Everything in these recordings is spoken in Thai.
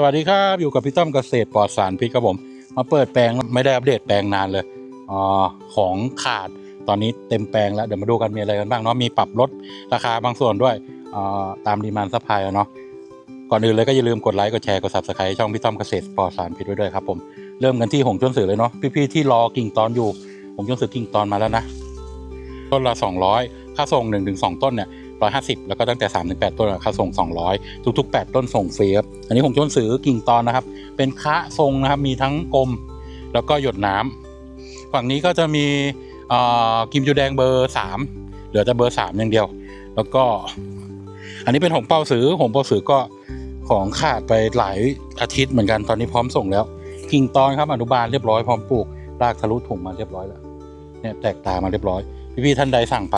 สวัสดีครับอยู่กับพี่ต้อมเกษตรปลอดสารพิษครับผม มาเปิดแปลงไม่ได้อัปเดตแปลงนานเลยอ่าของขาดตอนนี้เต็มแปลงแล้วเดี๋ยวมาดูกันมีอะไรกันบ้างเนาะมีปรับลดราคาบางส่วนด้วยอ่าตามดีมานซัพพลายเนาะก่อนอื่นเลยก็อย่าลืมกดไลค์กดแชร์กด subscribe ช่องพี่ต้อมเกษตรปลอดสารพิษไว้ด้วยครับผมเริ่มกันที่หงจนสือเลยเนาะพี่ๆที่รอกิ่งตอนอยู่หงจนสือกิ่งตอนมาแล้วนะต้นละ200 ค่าส่ง1-2ถึงต้นเนี่ยร้อยห้าสิบแล้วก็ตั้งแต่สามถึงแปดต้นค่าส่งสองร้อยทุกๆแปดต้นส่งฟรีครับอันนี้ผมชวนซื้อกิ่งตอนนะครับ เป็นคะทรงนะครับมีทั้งกลมแล้วก็หยดน้ำฝั่งนี้ก็จะมีเอ่อกิมจูแดงเบอร์สามเหลือแต่เบอร์สามอย่างเดียว แล้วก็ อันนี้เป็นหงเป้าสือหงเป้าสือก็ของขาดไปหลายอาทิตย์เหมือนกันตอนนี้พร้อมส่งแล้ว กิ่งตอนครับอนุบาลเรียบร้อยพร้อมปลูกรากทะลุถุงมาเรียบร้อยแล้วเนี่ยแตกตามาเรียบร้อย พี่ๆท่านใดสั่งไป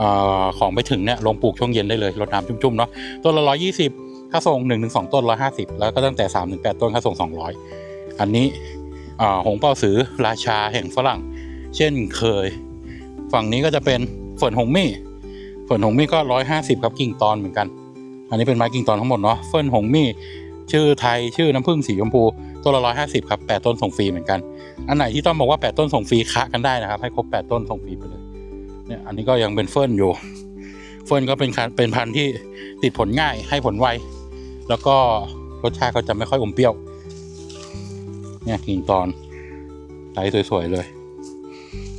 ออของไปถึงเนี่ยลงปลูกช่วงเย็นได้เลยรดน้ำจุ่มๆเนาะต้นละร้อยยี่สิบค่าส่งหนึ่งถึงสองต้นร้อยห้าสิบแล้วก็ตั้งแต่สามถึงแปดต้นค่าส่งสองร้อยอันนี้หงเป้าสือราชาแห่งฝรั่ง เช่นเคย ฝั่งนี้ก็จะเป็นเฟิร์นหงมี่เฟิร์นหงมี่ก็ร้อยห้าสิบครับกิ่งตอนเหมือนกัน อันนี้เป็นไม้กิ่งตอนทั้งหมดเนาะเฟิร์นหงมี่ชื่อไทยชื่อน้ำผึ้งสีชมพูต้นละร้อยห้าสิบครับแปดต้นส่งฟรีเหมือนกัน อันไหนที่ต้องบอกว่าแปดต้นส่งฟรีคะกันได้นะครับ ให้ครบแปดต้นส่งฟรีไปเลย เนี่ยอันนี้ก็ยังเป็นเฟิร์นอยู่ เฟิร์นก็เป็นเป็นพันธุ์ที่ติดผลง่ายให้ผลไว แล้วก็รสชาติก็จะไม่ค่อยอมเปรี้ยว เนี่ยกิ่งตอนไซส์สวยๆเลย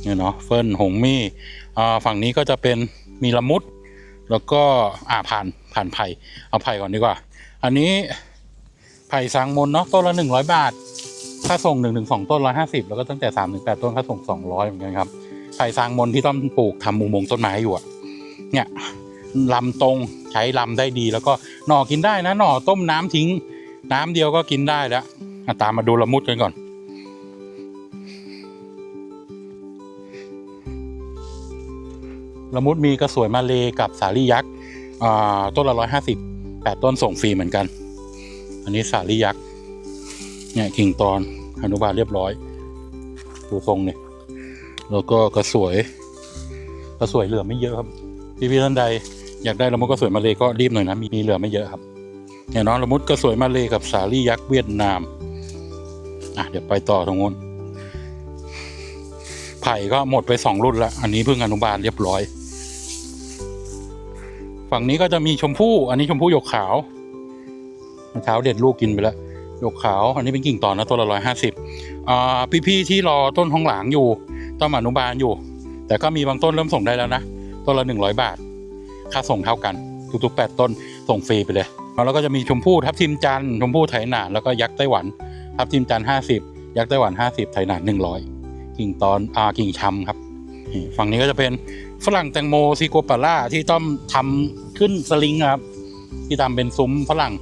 เนี่ยเนาะเฟิร์นหงมี่อ่าฝั่งนี้ก็จะเป็นมีละมุด แล้วก็อ่าผ่านผ่านไผ่เอาไผ่ก่อนดีกว่า อันนี้ไผ่สางมนเนาะต้นละหนึ่งร้อยบาท ค่าส่งหนึ่งถึงสองต้นร้อยห้าสิบแล้วก็ตั้งแต่สามถึงแปดต้นค่าส่งสองร้อยเหมือนกันครับ ไผ่สร้างมนที่ต้องปลูกทำอุโมงค์ต้นไม้อยู่อะเนี่ยลำตรงใช้ลำได้ดีแล้วก็หน่อกินได้นะ หน่อต้มน้ำทิ้ง น้ำเดียวก็กินได้แล้วตามมาดูละมุดกันก่อนละมุดมีกระสวยมาเลกับสาลี่ยักษ์อ่าต้นละร้อยห้าสิบแปดต้นส่งฟรีเหมือนกัน อันนี้สาลี่ยักษ์เนี่ยกิ่งตอนอนุบาลเรียบร้อย ดูทรงเนี่ย แล้วก็กระสวยกระสวยเหลือไม่เยอะครับ พี่พี่ท่านใดอยากได้ละมุดกระสวยมาเลยก็รีบหน่อยนะมีมีเหลือไม่เยอะครับเนี่ยน้องละมุดกระสวยมาเลยกับสาลี่ยักษ์เวียดนามอะเดี๋ยวไปต่อตรงนู้นไผ่ก็หมดไปสองรุ่นละอันนี้เพิ่งอนุบาลเรียบร้อย ฝั่งนี้ก็จะมีชมพู่ อันนี้ชมพู่หยกขาวเมื่อเช้าเด็ดลูกกินไปแล้วหยกขาว อันนี้เป็นกิ่งต่อนะตัวละร้อยห้าสิบอ่าพี่ๆที่รอต้นท้องหลางอยู่ ต้นอนุบาลอยู่ แต่ก็มีบางต้นเริ่มส่งได้แล้วนะ ต้นละหนึ่งร้อยบาท ค่าส่งเท่ากัน ทุกๆแปดต้นส่งฟรีไปเลยแล้วก็จะมีชมพู่ทับทิมจันทร์ชมพู่ไถหนานแล้วก็ยักษ์ไต้หวันทับทิมจันทร์ห้าสิบยักษ์ไต้หวันห้าสิบไถหนานหนึ่งร้อยกิ่งตอนอ่ากิ่งชำครับฝั่งนี้ก็จะเป็นฝรั่งแตงโมซิโกปาร่าที่ต้องทำขึ้นสลิงครับ ที่ทำเป็นซุ้มฝรั่ง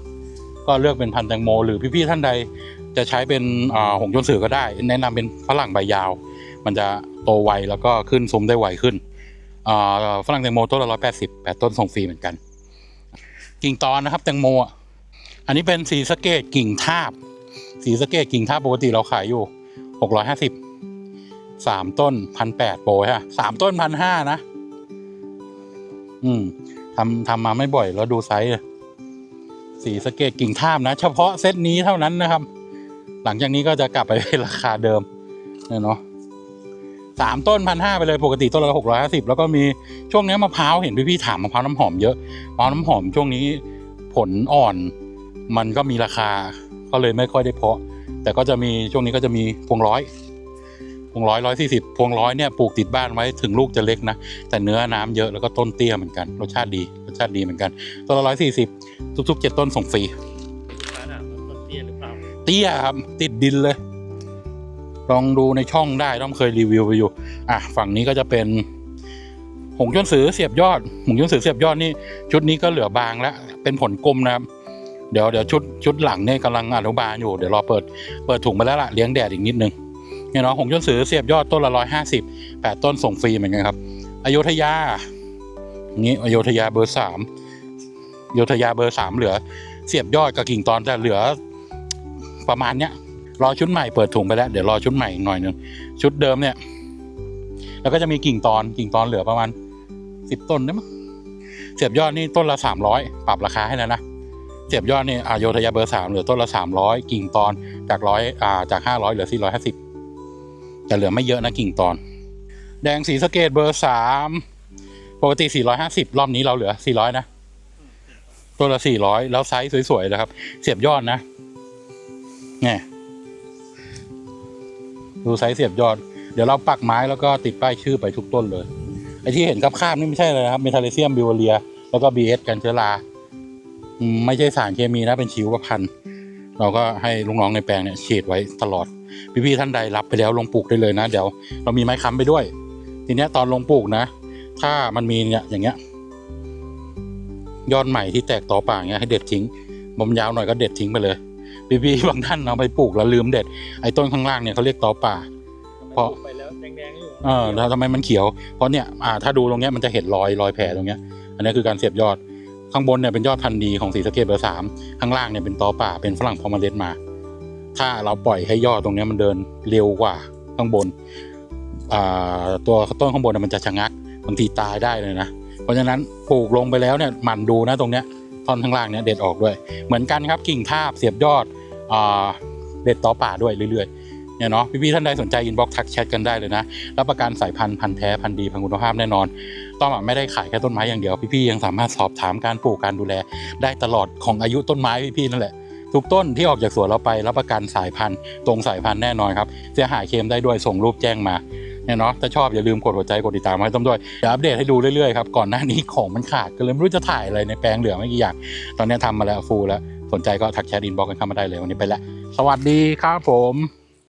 ก็เลือกเป็นพันแตงโม หรือพี่ๆท่านใดจะใช้เป็นอ่าหงส์ยนสือก็ได้ แนะนำเป็นฝรั่งใบยาว มันจะโตไวแล้วก็ขึ้นซุ้มได้ไวขึ้นอ่าฝรั่งแตงโมต้นละร้อยแปดสิบแปดต้นส่งฟรีเหมือนกัน กิ่งตอนนะครับแตงโมอะอันนี้เป็นสีสเกตกิ่งทาบ สีสเกตกิ่งทาบปกติเราขายอยู่หกร้อยห้าสิบสามต้นพันแปดโปรฮะสามต้นพันห้านะ อืมทำทำมาไม่บ่อยแล้วดูไซส์สีสเกตกิ่งทาบนะ เฉพาะเซตนี้เท่านั้นนะครับ หลังจากนี้ก็จะกลับไปเป็นราคาเดิมเนี่ยเนาะ สามต้นพันห้าไปเลยปกติต้นละหกร้อยห้าสิบแล้วก็มีช่วงนี้มะพร้าวเห็นพี่ๆถามมะพร้าวน้ำหอมเยอะมะพร้าวน้ำหอมช่วงนี้ผลอ่อนมันก็มีราคาก็เลยไม่ค่อยได้เพาะ แต่ก็จะมีช่วงนี้ก็จะมีพวงร้อยพวงร้อยร้อยสี่สิบพวงร้อยเนี่ยปลูกติดบ้านไว้ถึงลูกจะเล็กนะแต่เนื้อน้ำเยอะแล้วก็ต้นเตี้ยเหมือนกันรสชาติดีรสชาติดีเหมือนกันต้นละร้อยสี่สิบทุกๆเจ็ดต้นส่งฟรีลูกค้าถามว่าต้นเตี้ยหรือเปล่าเตี้ยครับติดดินเลย ลองดูในช่องได้ต้องเคยรีวิวไปอยู่ อะฝั่งนี้ก็จะเป็น หงย้นสือเสียบยอด หงย้นสือเสียบยอดนี่ชุดนี้ก็เหลือบางแล้วเป็นผลกลมนะครับเดี๋ยวเดี๋ยวชุดชุดหลังเนี่ยกำลังอนุบาลอยู่เดี๋ยวรอเปิดเปิดถุงไปแล้วล่ะเลี้ยงแดดอีกนิดนึงเนี่ยเนาะหงย้นสือเสียบยอดต้นละร้อยห้าสิบแปดต้นส่งฟรีเหมือนกันครับอโยธยานี่อโยธยาเบอร์สามอโยธยาเบอร์สามเหลือ เสียบยอดกับกิ่งตอนแต่เหลือประมาณเนี้ย รอชุดใหม่เปิดถุงไปแล้วเดี๋ยวรอชุดใหม่อีกหน่อยหนึงชุดเดิมเนี่ย แล้วก็จะมีกิ่งตอนกิ่งตอนเหลือประมาณสิบต้นได้มั้งเสียบยอดนี่ต้นละสามร้อยปรับราคาให้แล้วนะเสียบยอดนี่อาโยธยาเบอร์สามเหลือต้นละสามร้อยกิ่งตอนจากร้อยอ่าจากห้าร้อยเหลือสี่ร้อยห้าสิบแต่เหลือไม่เยอะนะกิ่งตอน แดงสีสเกตเบอร์สามปกติสี่ร้อยห้าสิบรอบนี้เราเหลือสี่ร้อยนะ ตัวละสี่ร้อยแล้วไซส์สวยๆ นะครับ เสียบยอดนะเนี่ย ดูไซส์เสียบยอด เดี๋ยวเราปักไม้แล้วก็ติดป้ายชื่อไปทุกต้นเลยไอ้ที่เห็นกับข้ามนี่ไม่ใช่เลยนะครับเมทาเลเซียมบิวเรีย แล้วก็บีเอสกันเชื้อราไม่ใช่สารเคมีนะเป็นชีวพันธุ์เราก็ให้ลูกน้องในแปลงเนี่ยฉีดไว้ตลอด พี่ๆท่านใดรับไปแล้วลงปลูกได้เลยนะ เดี๋ยวเรามีไม้ค้ำไปด้วย ทีเนี้ยตอนลงปลูกนะ ถ้ามันมีเนี่ยอย่างเงี้ย ยอดใหม่ที่แตกต่อป่าเงี้ยให้เด็ดทิ้งบมยาวหน่อยก็เด็ดทิ้งไปเลย พี่ๆบางท่านเอาไปปลูกแล้วลืมเด็ด ไอ้ต้นข้างล่างเนี่ยเขาเรียกต่อป่า เพราะ ไปแล้วแดงๆอยู่เออแล้วทำไมมันเขียว เพราะเนี่ยอ่าถ้าดูตรงเนี้ยมันจะเห็นรอยรอยแผลตรงเนี้ย อันนี้คือการเสียบยอด ข้างบนเนี่ยเป็นยอดพันธุ์ดีของสีสะเกตเบอร์สามข้างล่างเนี่ยเป็นตอป่าเป็นฝรั่งพอมาเลสมา ถ้าเราปล่อยให้ยอดตรงเนี้ยมันเดินเร็วกว่าข้างบนอ่าตัวต้นข้างบนน่ะมันจะชะงักบางทีตายได้เลยนะ เพราะฉะนั้นปลูกลงไปแล้วเนี่ยหมั่นดูนะตรงเนี้ย ท่อนข้างล่างเนี่ยเด็ดออกด้วย เหมือนกันครับกิ่งทาบเสียบยอดอ่าเด็ดตอป่าด้วยเรื่อยๆเนี่ยเนาะพี่ๆท่านใดสนใจอินบ็อกทักแชทกันได้เลยนะรับประกันสายพันธุ์พันธุ์แท้พันธุ์ดีพันธุ์คุณภาพแน่นอน ต้อมอะไม่ได้ขายแค่ต้นไม้อย่างเดียวพี่ๆยังสามารถสอบถามการปลูกการดูแล ได้ตลอดของอายุต้นไม้พี่ๆนั่นแหละทุกต้นที่ออกจากสวนเราไปรับประกันสายพันธุ์ ตรงสายพันธุ์แน่นอนครับ เสียหายเคมได้ด้วยส่งรูปแจ้งมา เนี่ยเนาะถ้าชอบอย่าลืมกดหัวใจกดติดตามให้ต้อมด้วยเดี๋ยวอัปเดตให้ดูเรื่อยๆครับก่อนหน้านี้ของมันขาดก็เลยไม่รู้จะถ่ายอะไรในแปลงเหลือไม่กี่อย่างตอนนี้ทำมาแล้วฟูลแล้วสนใจก็ทักแชทอินบ็อกกันเข้ามาได้เลยวันนี้ไปแล้วสวัสดีครับผม